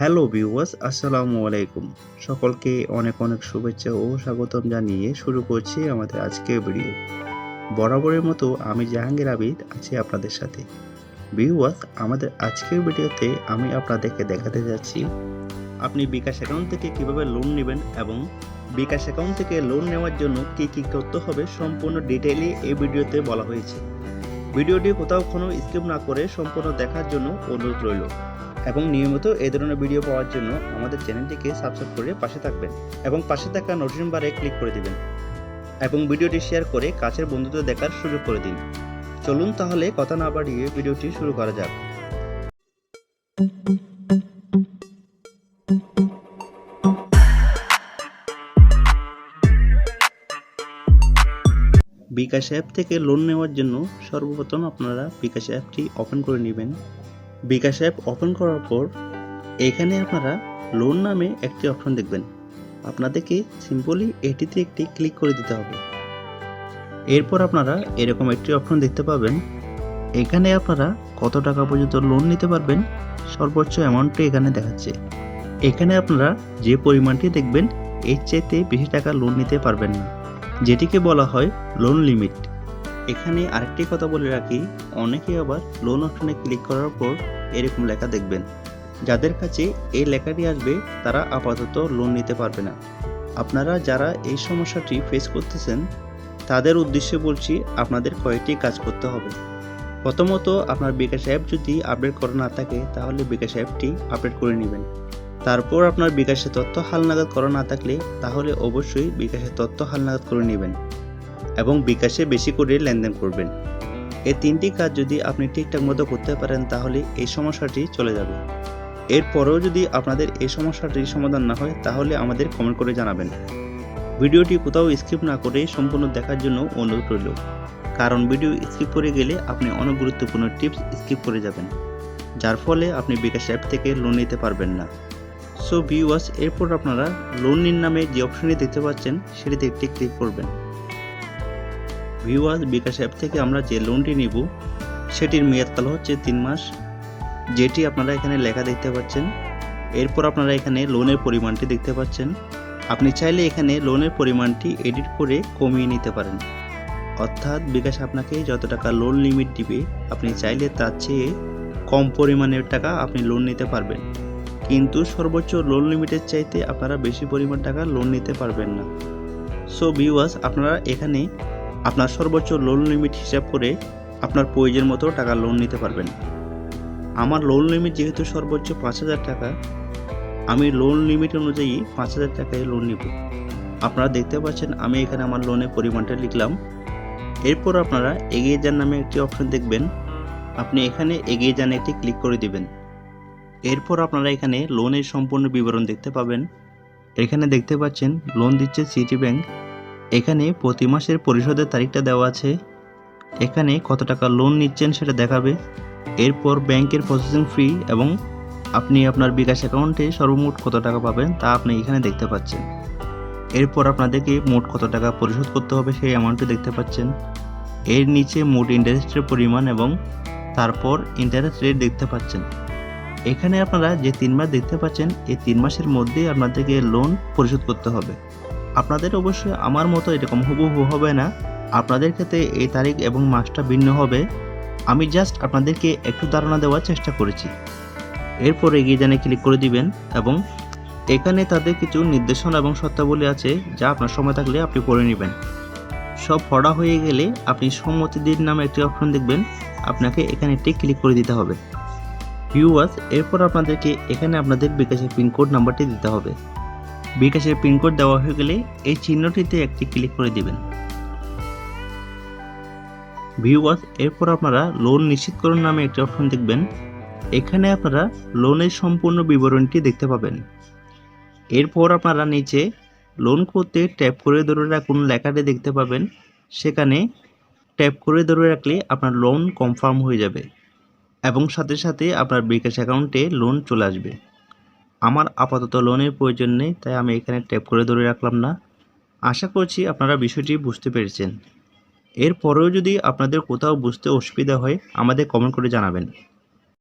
Hello viewers, আসসালামু আলাইকুম। সকলকে অনেক অনেক শুভেচ্ছা ও স্বাগতম জানিয়ে শুরু করছি আমাদের আজকের ভিডিও। বরাবরের মতো আমি জাহাঙ্গীর আবিদ আছি আপনাদের সাথে। ভিউয়ার্স, আমাদের আজকের ভিডিওতে আমি আপনাদেরকে দেখাতে যাচ্ছি, আপনি বিকাশ অ্যাকাউন্ট থেকে কীভাবে লোন নেবেন এবং বিকাশ অ্যাকাউন্ট থেকে লোন নেওয়ার জন্য কী কী করতে হবে সম্পূর্ণ ডিটেইলে এই ভিডিওতে বলা হয়েছে। ভিডিওটি কোথাও কোনো স্কিপ না করে সম্পূর্ণ দেখার জন্য অনুরোধ রইল। এবং নিয়মিত এই ধরনের ভিডিও পাওয়ার জন্য আমাদের চ্যানেলটিকে সাবস্ক্রাইব করে পাশে থাকবেন এবং পাশে থাকা নোটিফিকেশন বারে ক্লিক করে দিবেন এবং ভিডিওটি শেয়ার করে কাছের বন্ধুদের দেখার সুযোগ করে দিন। চলুন তাহলে কথা না বাড়িয়ে ভিডিওটি শুরু করা যাক। বিকাশ অ্যাপ থেকে লোন নেওয়ার জন্য সর্বপ্রথম আপনারা বিকাশ অ্যাপটি ওপেন করে নেবেন। বিকাশ অ্যাপ ওপেন করার পর এখানে আপনারা লোন নামে একটি অপশন দেখবেন। আপনাদেরকে সিম্পলি এটিতে একটি ক্লিক করে দিতে হবে। এরপর আপনারা এরকম একটি অপশন দেখতে পাবেন। এখানে আপনারা কত টাকা পর্যন্ত লোন নিতে পারবেন, সর্বোচ্চ অ্যামাউন্টটি এখানে দেখাচ্ছে। এখানে আপনারা যে পরিমাণটি দেখবেন, এর চাইতে বেশি টাকা লোন নিতে পারবেন না, যেটিকে বলা হয় লোন লিমিট এখানে আরেকটি কথা বলে রাখি, অনেকে আবার লোন অপশনে ক্লিক করার পর এরকম লেখা দেখবেন। যাদের কাছে এই লেখাটি আসবে, তারা আপাতত লোন নিতে পারবে না। আপনারা যারা এই সমস্যাটি ফেস করতেছেন, তাদের উদ্দেশ্যে বলছি আপনাদের কয়েকটি কাজ করতে হবে। প্রথমত, আপনার বিকাশ অ্যাপ যদি আপডেট করা না থাকে, তাহলে বিকাশ অ্যাপটি আপডেট করে নেবেন। তারপর আপনার বিকাশের তথ্য হালনাগাদ করা না থাকলে, তাহলে অবশ্যই বিকাশের তথ্য হালনাগাদ করে নেবেন। এবং বিকাশে বেশি করে লেনদেন করবেন। এই তিনটি কাজ যদি আপনি ঠিকঠাক মতো করতে পারেন, তাহলে এই সমস্যাটি চলে যাবে। এরপরেও যদি আপনাদের এই সমস্যাটির সমাধান না হয়, তাহলে আমাদের কমেন্ট করে জানাবেন। ভিডিওটি কোথাও স্কিপ না করে সম্পূর্ণ দেখার জন্য অনুরোধ রইল। কারণ ভিডিও স্কিপ করে গেলে আপনি অনেক গুরুত্বপূর্ণ টিপস স্কিপ করে যাবেন, যার ফলে আপনি বিকাশ অ্যাপ থেকে লোন নিতে পারবেন না। সো ভিউয়ার্স, এরপর আপনারা লোন নামে যে অপশনটি দেখতে পাচ্ছেন, সেটিতে একটি ক্লিক করবেন। ভিউয়ার্স বিকাশ অ্যাপ থেকে আমরা যে লোনটি নিব, সেটির মেয়াদকাল হচ্ছে তিন মাস। যেটি আপনারা এখানে লেখা দেখতে পাচ্ছেন। এরপর আপনারা এখানে লোনের পরিমাণটি দেখতে পাচ্ছেন। আপনি চাইলে এখানে লোনের পরিমাণটি এডিট করে কমিয়ে নিতে পারেন। অর্থাৎ বিকাশ আপনাকে যত টাকা লোন লিমিট দিবে, আপনি চাইলে তার চেয়ে কম পরিমাণের টাকা আপনি লোন নিতে পারবেন। কিন্তু সর্বোচ্চ লোন লিমিটের চাইতে আপনারা বেশি পরিমাণ টাকা লোন নিতে পারবেন না। সো ভিউয়ার্স আপনারা এখানে আপনার সর্বোচ্চ লোন লিমিট হিসাব করে আপনার প্রয়োজন মতো টাকা লোন নিতে পারবেন। আমার লোন লিমিট যেহেতু সর্বোচ্চ পাঁচ হাজার টাকা, আমি লোন লিমিট অনুযায়ী পাঁচ হাজার টাকায় লোন নিব। আপনারা দেখতে পাচ্ছেন আমি এখানে আমার লোনের পরিমাণটা লিখলাম। এরপর আপনারা এগিয়ে যান নামে একটি অপশন দেখবেন। আপনি এখানে এগিয়ে যান একটি ক্লিক করে দিবেন। এরপর আপনারা এখানে লোনের সম্পূর্ণ বিবরণ দেখতে পাবেন। এখানে দেখতে পাচ্ছেন লোন দিচ্ছে সিটি ব্যাংক এখানে প্রতি মাসের পরিশোধের তারিখটা দেওয়া আছে। এখানে কত টাকা লোন নিচ্ছেন সেটা দেখাবে। এরপর ব্যাংকের প্রসেসিং ফি এবং আপনি আপনার বিকাশ অ্যাকাউন্টে সর্বমোট কত টাকা পাবেন তা আপনি এখানে দেখতে পাচ্ছেন। এরপর আপনাদেরকে মোট কত টাকা পরিশোধ করতে হবে সেই অ্যামাউন্টটি দেখতে পাচ্ছেন। এর নিচে মোট ইন্টারেস্টের পরিমাণ এবং তারপর ইন্টারেস্ট রেট দেখতে পাচ্ছেন। এখানে আপনারা যে তিন মাস দেখতে পাচ্ছেন, এই তিন মাসের মধ্যেই আপনাদেরকে লোন পরিশোধ করতে হবে। আপনাদের অবশ্যই আমার মতো এরকম হুবহু হবে না। আপনাদের ক্ষেত্রে এই তারিখ এবং মাসটা ভিন্ন হবে। আমি জাস্ট আপনাদেরকে একটু ধারণা দেওয়ার চেষ্টা করেছি। এরপর এগিয়ে জানে ক্লিক করে দিবেন এবং এখানে তাদের কিছু নির্দেশনা এবং শর্তাবলী আছে যা আপনার সময় থাকলে আপনি পড়ে নেবেন। সব পড়া হয়ে গেলে আপনি সম্মতি দিন নামে একটি অপশন দেখবেন। আপনাকে এখানে একটি ক্লিক করে দিতে হবে। ভিউয়ার্স এরপর আপনাদেরকে এখানে আপনাদের বিকাশের পিনকোড নাম্বারটি দিতে হবে। বিকাশের পিনকোড দেওয়া হয়ে গেলে এই চিহ্নটিতে একটি ক্লিক করে দিবেন। ভিউয়ার্স, এরপর আপনারা লোন নিশ্চিতকরণ নামে একটি অপশন দেখবেন। এখানে আপনারা লোনের সম্পূর্ণ বিবরণটি দেখতে পাবেন। এরপর আপনারা নিচে লোন করতে ট্যাপ করে ধরে রাখুন লেখাটি দেখতে পাবেন। সেখানে ট্যাপ করে ধরে রাখলে আপনার লোন কনফার্ম হয়ে যাবে এবং সাথে সাথে আপনার বিকাশ অ্যাকাউন্টে লোন চলে আসবে। আমার আপাতত লোনের প্রয়োজন নেই, তাই আমি এখানে ট্যাপ করে ধরে রাখলাম না। আশা করছি আপনারা বিষয়টি বুঝতে পেরেছেন। এরপরেও যদি আপনাদের কোথাও বুঝতে অসুবিধা হয়, আমাদের কমেন্ট করে জানাবেন।